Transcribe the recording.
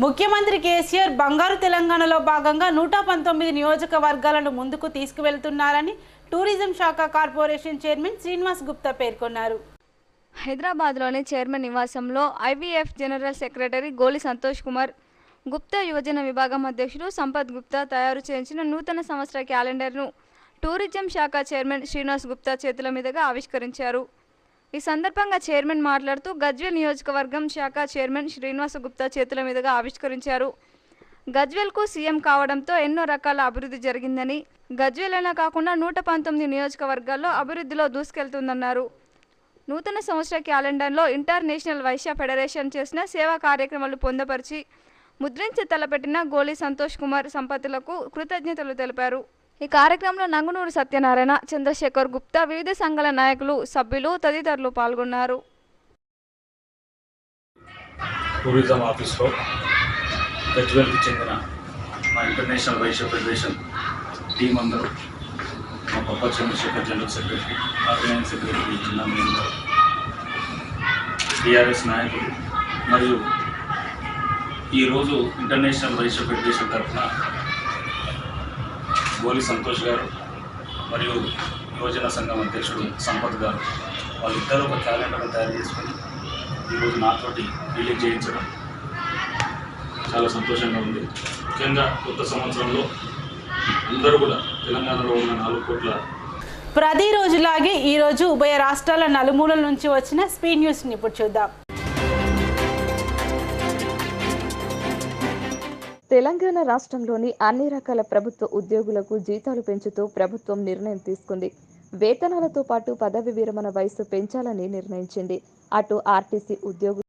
ముఖ్యమంత్రి కేసీఆర్ బంగారు తెలంగాణలో భాగంగా నూట పంతొమ్మిది నియోజకవర్గాలను ముందుకు తీసుకువెళ్తున్నారని టూరిజం శాఖ కార్పొరేషన్ చైర్మన్ శ్రీనివాస్ గుప్తా పేర్కొన్నారు. హైదరాబాద్లోని చైర్మన్ నివాసంలో ఐవీఎఫ్ జనరల్ సెక్రటరీ గోలి సంతోష్ కుమార్ గుప్తా యువజన విభాగం అధ్యక్షుడు సంపత్ గుప్తా తయారు చేయించిన నూతన సంవత్సర క్యాలెండర్ను టూరిజం శాఖ చైర్మన్ శ్రీనివాస్ గుప్తా చేతుల మీదుగా ఆవిష్కరించారు. ఈ సందర్భంగా చైర్మన్ మాట్లాడుతూ గజ్వేల్ నియోజకవర్గం శాఖ చైర్మన్ శ్రీనివాస గుప్తా చేతుల మీదుగా ఆవిష్కరించారు. గజ్వేల్కు సీఎం కావడంతో ఎన్నో రకాల అభివృద్ధి జరిగిందని గజ్వేలైనా కాకుండా నూట పంతొమ్మిది నియోజకవర్గాల్లో అభివృద్ధిలో దూసుకెళ్తుందన్నారు. నూతన సంవత్సర క్యాలెండర్లో ఇంటర్నేషనల్ వైశ్య ఫెడరేషన్ చేసిన సేవా కార్యక్రమాలు పొందపరిచి ముద్రించి తలపెట్టిన గోలి సంతోష్ కుమార్ సంపత్తులకు కృతజ్ఞతలు తెలిపారు. ఈ కార్యక్రమంలో నంగునూరు సత్యనారాయణ చంద్రశేఖర్ గుప్తా వివిధ సంఘాల నాయకులు సభ్యులు తదితరులు పాల్గొన్నారు. టూరిజం ఆఫీస్లో గజ్వేల్కి చెందిన మా ఇంటర్నేషనల్ వైశ్య ఫెడరేషన్ టీం అందరూ మా పప్ప Chandrashekar general secretary organizing secretary జిల్లా మేనేజర్ టీఆర్ఎస్ నాయకులు మరియు ఈరోజు ఇంటర్నేషనల్ వైశ్య ఫెడరేషన్ తరఫున గోలి సంతోష్ గారు మరియు యువజన సంఘం అధ్యక్షుడు సంపత్ గారు. వాళ్ళిద్దరూ ఒక క్యాలెండర్ను తయారు చేసుకొని ఈరోజు నాతోటి రిలీజ్ చేయించడం చాలా సంతోషంగా ఉంది. ముఖ్యంగా కొత్త సంవత్సరంలో అందరూ కూడా తెలంగాణలో ఉన్న నాలుగు కోట్ల ప్రతిరోజులాగే ఈరోజు ఉభయ రాష్ట్రాల నలుమూలల నుంచి వచ్చిన స్పీడ్ న్యూస్ని ఇప్పుడు చూద్దాం. తెలంగాణ రాష్ట్రంలోని అన్ని రకాల ప్రభుత్వ ఉద్యోగులకు జీతాలు పెంచుతూ ప్రభుత్వం నిర్ణయం తీసుకుంది. వేతనాలతో పాటు పదవి విరమణ వయసు పెంచాలని నిర్ణయించింది. అటు ఆర్టీసీ ఉద్యోగులు